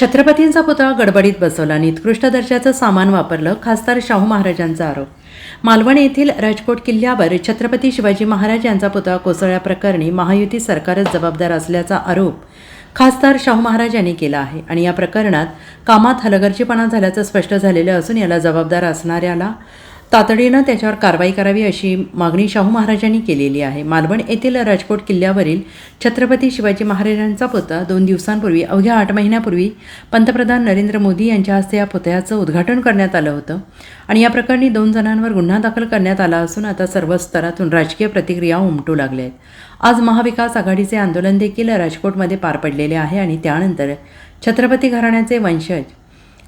छत्रपतींचा पुतळा गडबडीत बसवला निकृष्ट दर्जाचं सामान वापरलं खासदार शाहू महाराजांचा आरोप. मालवण येथील राजकोट किल्ल्यावर छत्रपती शिवाजी महाराज यांचा पुतळा कोसळल्याप्रकरणी महायुती सरकारच जबाबदार असल्याचा आरोप खासदार शाहू महाराज यांनी केला आहे आणि या प्रकरणात कामात हलगर्जीपणा झाल्याचं स्पष्ट झालेलं असून याला जबाबदार असणाऱ्याला तातडीनं त्याच्यावर कारवाई करावी अशी मागणी शाहू महाराजांनी केलेली आहे. मालवण येथील राजकोट किल्ल्यावरील छत्रपती शिवाजी महाराजांचा पुतळा दोन दिवसांपूर्वी अवघ्या आठ महिन्यापूर्वी पंतप्रधान नरेंद्र मोदी यांच्या हस्ते या पुतळ्याचं उद्घाटन करण्यात आलं होतं आणि या प्रकरणी दोन जणांवर गुन्हा दाखल करण्यात आला असून आता सर्व स्तरातून राजकीय प्रतिक्रिया उमटू लागल्या आहेत. आज महाविकास आघाडीचे आंदोलन देखील राजकोटमध्ये पार पडलेले आहे आणि त्यानंतर छत्रपती घराण्याचे वंशज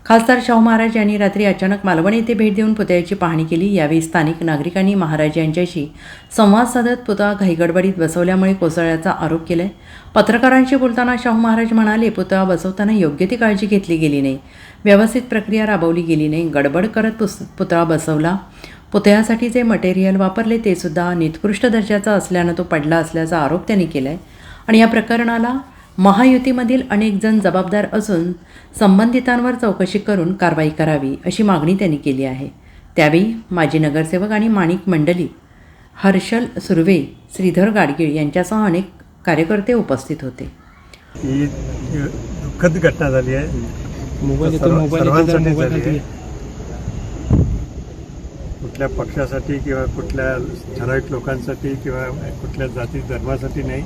खासदार शाहू महाराज यांनी रात्री अचानक मालवण येथे भेट देऊन पुतळ्याची पाहणी केली. यावेळी स्थानिक नागरिकांनी महाराज यांच्याशी संवाद साधत पुतळा घाईगडबडीत बसवल्यामुळे कोसळल्याचा आरोप केलाय. पत्रकारांशी बोलताना शाहू महाराज म्हणाले पुतळा बसवताना योग्य ती काळजी घेतली गेली नाही. व्यवस्थित प्रक्रिया राबवली गेली नाही. गडबड करत पुस पुतळा बसवला. पुतळ्यासाठी जे मटेरियल वापरले ते सुद्धा निकृष्ट दर्जाचा असल्यानं तो पडला असल्याचा आरोप त्यांनी केला आहे आणि या प्रकरणाला महायुतीमधील अनेक जण जबाबदार असून संबंधितांवर चौकशी करून कारवाई करावी अशी मागणी त्यांनी केली आहे. त्यावेळी माजी नगरसेवक आणि माणिक मंडली हर्षल सुर्वे श्रीधर गाडगीळ यांच्यासह अनेक कार्यकर्ते उपस्थित होते. ही दुःखद घटना झाली आहे. मोबाईल सर्वांसाठी झाली. कुठल्या पक्षासाठी किंवा कुठल्या ठराविक लोकांसाठी किंवा कुठल्या जाती धर्मासाठी नाही.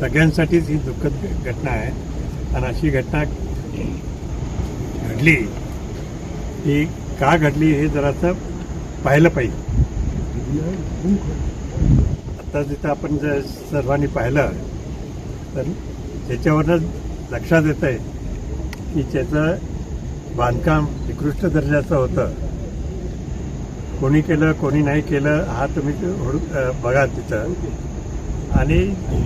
सगळ्यांसाठीच ही दुःखद घटना आहे. आणि अशी घटना घडली ही का घडली हे जरासं पाहिलं पाहिजे. आता जिथं आपण जर सर्वांनी पाहिलं तर त्याच्यावरनं लक्षात येत आहे की त्याचं बांधकाम निकृष्ट दर्जाचं होतं. कोणी केलं कोणी नाही केलं हा तुम्ही बघा तिथं. आणि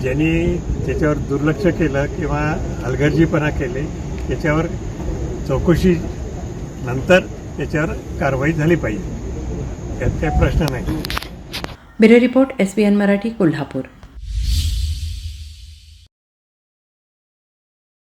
ज्यांनी त्याच्यावर दुर्लक्ष केलं किंवा हलगर्जीपणा केले त्याच्यावर चौकशी नंतर त्याच्यावर कारवाई झाली पाहिजे. यात काही प्रश्न नाही. Bureau report S B N Marathi Kolhapur.